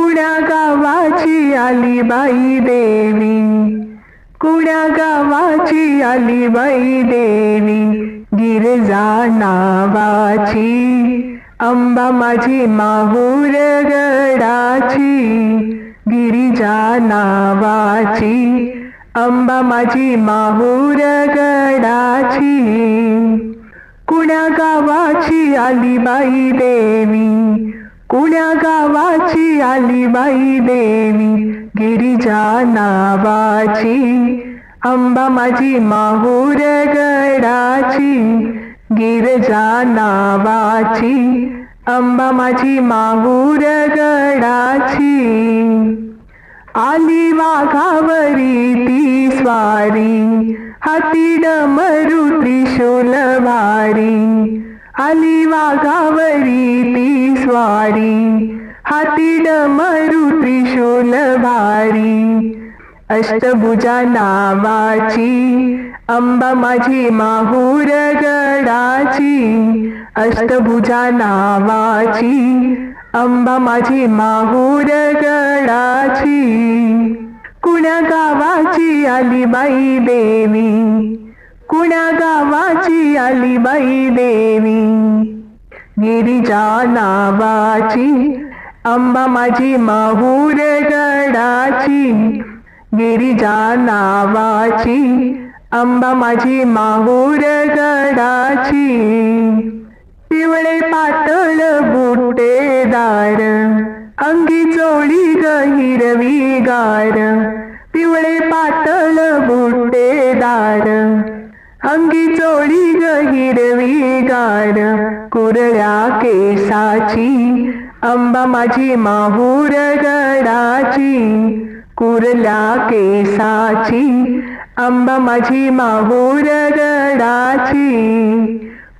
कुण्या गावाची आली बाई देवी? कुण्या गावाची आली बाई देवी? गिरजा नावाची अंबा माझी माहूर गडाची गिरिजा नावाची अंबा माझी माहूर गडाची. कुण्या गावाची आली बाई देवी? कुण्या गावाची आली बाई देवी? गिरिजा नावाची अंबा माझी माहूर गडाची. गिरजा नावाची अंबा माझी माहूर गडाची. आली वाघावरी ती स्वारी. हाती डमरू त्रिशूल भारी आली वाघावरी ती हाती डमरू त्रिशूल भारी. अष्टभुजा नावाची अंबा माझी माहूर गडाची. अष्टभुजा नावाची अंबा माझी माहूर गडाची. कुण्या गावाची आली बाई देवी? कुण्या गावाची आली बाई देवी? गिरिजा नावाची अंबा माझी माहूर गडाची. गिरिजा नावाची अंबा माझी माहूर गडाची. पिवळे पातळ बुटेदार अंगी चोळी ग हिरवी गार. पिवळे पातळ बुटेदार अंगी चोळी ग हिरवी गार कुरळ्या केसाची अंबा माझी माहूर गडाची कुरल्या केसाची अंबा माझी माहूर गडाची.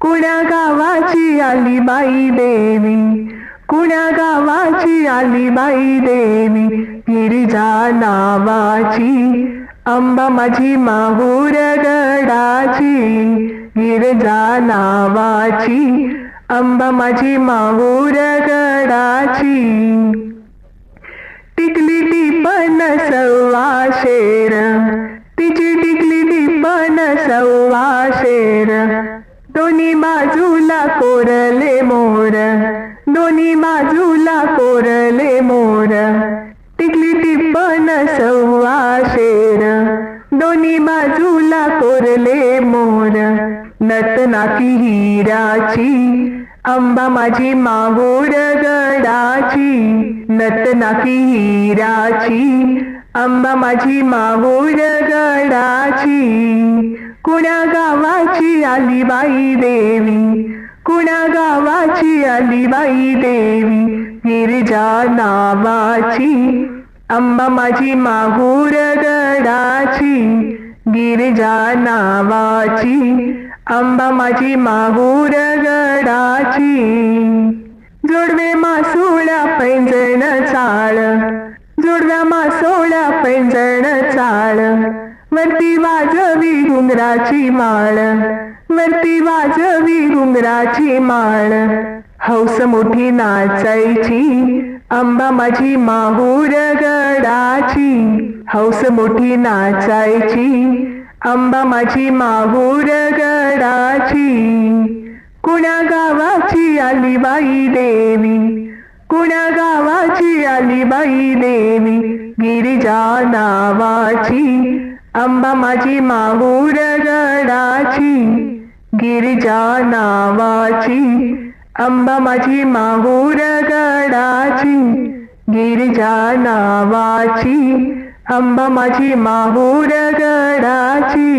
कुण्या गावाची आली बाई देवी कुण्या गावाची आली बाई देवी गिरिजा नावाची अंबा माझी माहूर गडाची गिरजा नावाची. अंबा माझी माहूर गडाची कोरले मोर नतनाकी हिराची अंबा माझी माहोर गडाची नतनाकी हिराची अंबा माझी माहोर गडाची. कुणा गावाची आली बाई देवी कुणा गावाची आली बाई देवी गिरिजा नावाची अंबा माझी माहूर गडाची. गिरिजा नावाची अंबा माझी माहूर गडाची. जोडवे मासोळ्या पैंजण चाळ जोडव्या मासोळ्या पैंजण चाळ. वरती वाजवी घुंगराची माळ वरती वाजवी घुंगराची माळ. हौस मोठी नाचायची अंबा माझी माहूर गडाची हौस मोठी नाचायची. अंबा माझी माहूर गडाची कुण्या गावाची आली बाई देवी कुण्या गावाची आली बाई देवी गिरिजा नावाची. अंबा माझी माहूर गडाची गिरिजा नावाची. अंबा माझी माहूर गडाची गिरिजा नावाची अंबा माझी माहूर गडाची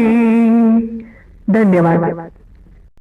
धन्यवाद.